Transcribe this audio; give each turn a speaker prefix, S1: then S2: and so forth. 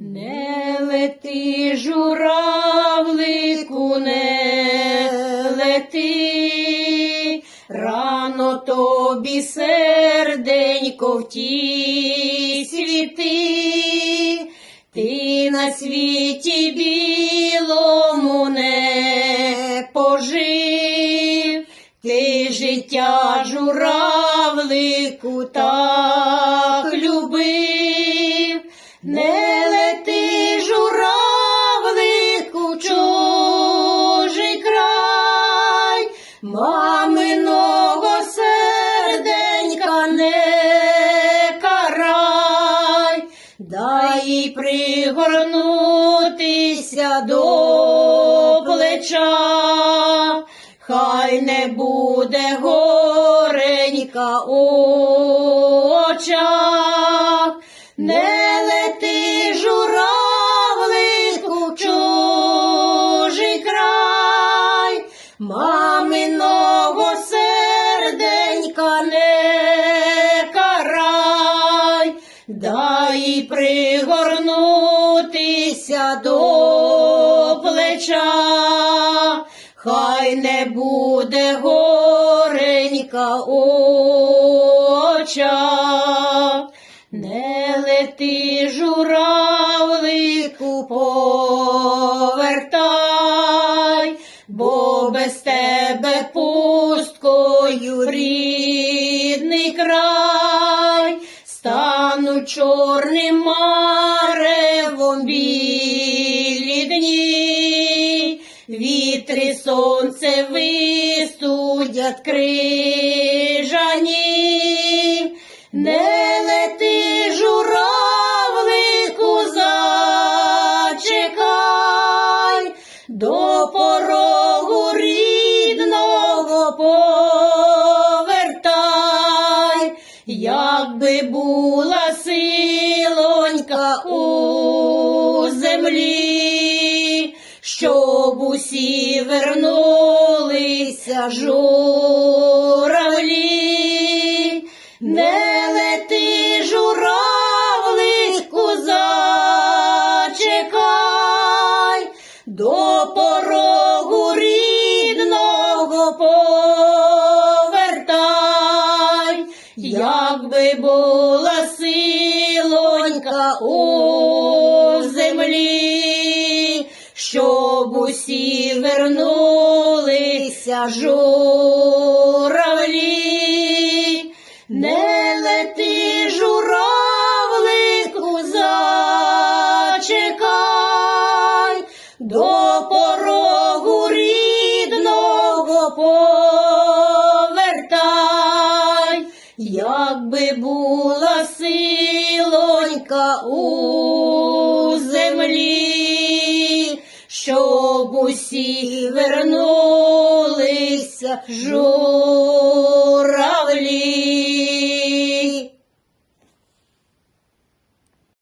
S1: Не лети, журавлику, не лети, рано тобі серденько в ті світи, ти на світі білому не пожив, ти життя журавлику так любив, дай їй пригорнутися до плеча, хай не буде горенька у очах, не дай пригорнутися до плеча, хай не буде горенька оча. Не лети журавлику, чорним маревом білі дні, вітри сонце вистудять крижані. Не лети журавлику, зачекай, до порогу рідного повертай, якби була силонька у землі, щоб усі вернулися журавлі. Не лети журавлику, зачекай, до порогу рідного повертай, у землі, щоб усі вернулися журавлі. Не лети журавлику, зачекай, до порогу рідного повертай, якби була силонька у землі, щоб усі вернулися журавлі.